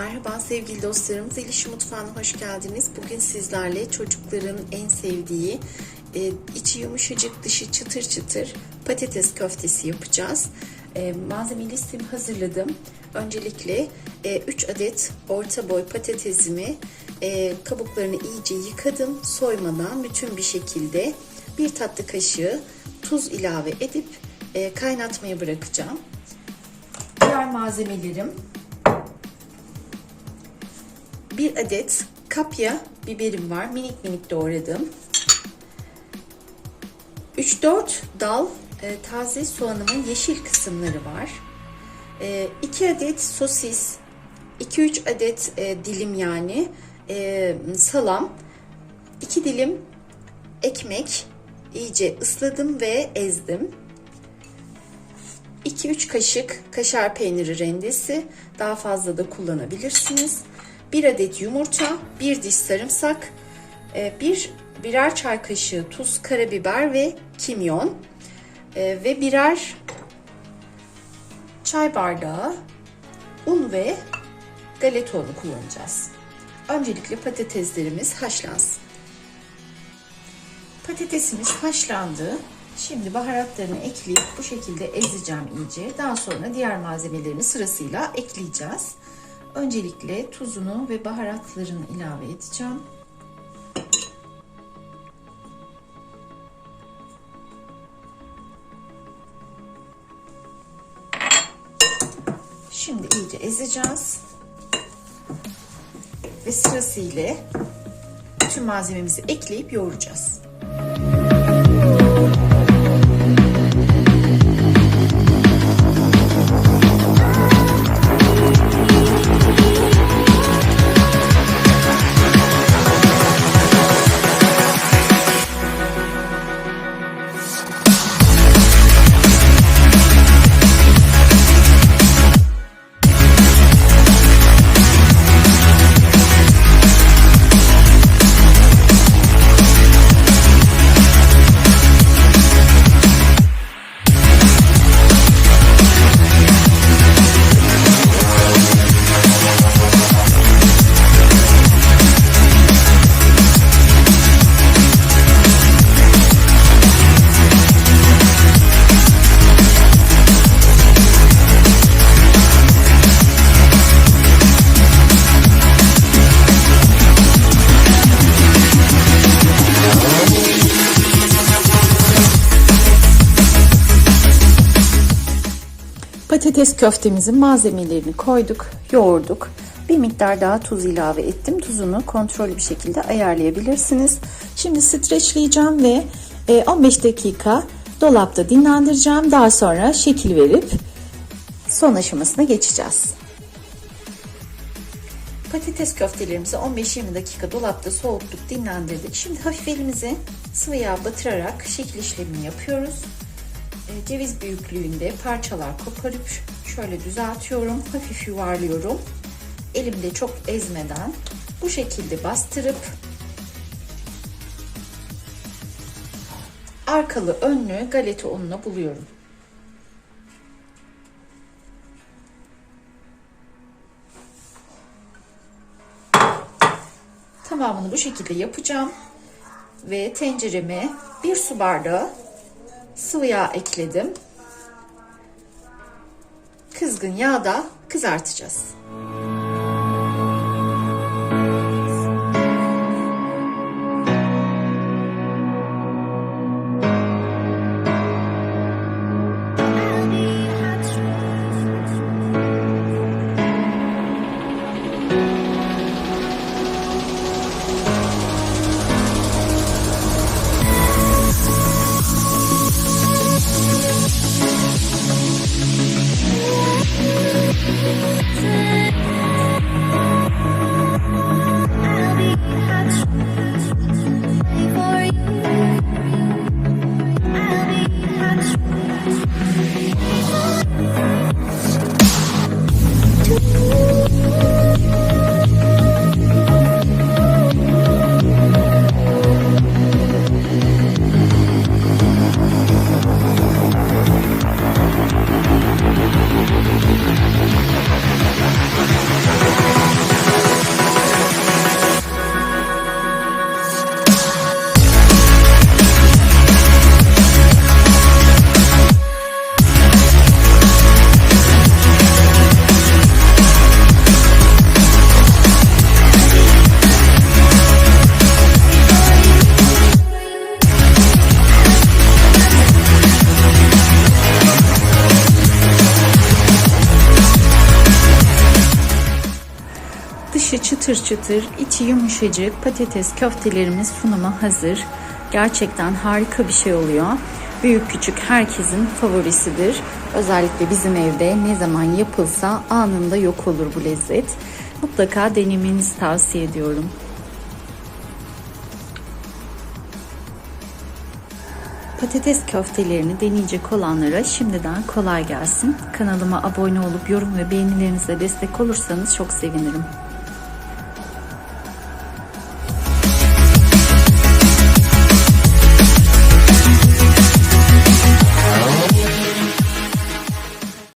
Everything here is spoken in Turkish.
Merhaba sevgili dostlarım, Zeliş Mutfağı'na hoş geldiniz. Bugün sizlerle çocukların en sevdiği, e, içi yumuşacık, dışı çıtır çıtır patates köftesi yapacağız. E, malzeme listemi hazırladım. Öncelikle e, 3 adet orta boy patatesimi e, kabuklarını iyice yıkadım. Soymadan bütün bir şekilde bir tatlı kaşığı tuz ilave edip e, kaynatmaya bırakacağım. Diğer malzemelerim bir adet kapya biberim var. Minik minik doğradım. 3-4 dal e, taze soğanımın yeşil kısımları var. 2 adet sosis, 2-3 adet e, dilim yani e, salam, 2 dilim ekmek iyice ısladım ve ezdim. 2-3 kaşık kaşar peyniri rendesi daha fazla da kullanabilirsiniz. 1 adet yumurta, 1 diş sarımsak, e, bir birer çay kaşığı tuz, karabiber ve kimyon e, ve birer çay bardağı un ve galeta unu kullanacağız. Öncelikle patateslerimiz haşlansın. Patatesimiz haşlandı. Şimdi baharatlarını ekleyip bu şekilde ezeceğim iyice. Daha sonra diğer malzemelerimi sırasıyla ekleyeceğiz. Öncelikle tuzunu ve baharatlarını ilave edeceğim. Şimdi iyice ezeceğiz. Ve sırasıyla bütün malzememizi ekleyip yoğuracağız. Patates köftemizin malzemelerini koyduk, yoğurduk. Bir miktar daha tuz ilave ettim. Tuzunu kontrollü bir şekilde ayarlayabilirsiniz. Şimdi streçleyeceğim ve 15 e, dakika dolapta dinlendireceğim. Daha sonra şekil verip son aşamasına geçeceğiz. Patates köftelerimizi 15-20 dakika dolapta soğuttuk, dinlendirdik. Şimdi hafif elimizi sıvı yağ batırarak şekil işlemini yapıyoruz. E, ceviz büyüklüğünde parçalar koparıp şöyle düzeltiyorum. Hafif yuvarlıyorum. Elimde çok ezmeden bu şekilde bastırıp arkalı önlü galeta ununa buluyorum. Tamamını bu şekilde yapacağım ve tencereme bir su bardağı sıvı yağ ekledim. Kızgın yağda kızartacağız. Thanks. Dışı çıtır çıtır, içi yumuşacık patates köftelerimiz sunuma hazır. Gerçekten harika bir şey oluyor. Büyük küçük herkesin favorisidir. Özellikle bizim evde ne zaman yapılsa anında yok olur bu lezzet. Mutlaka denemenizi tavsiye ediyorum. Patates köftelerini deneyecek olanlara şimdiden kolay gelsin. Kanalıma abone olup yorum ve beğenilerinizle destek olursanız çok sevinirim.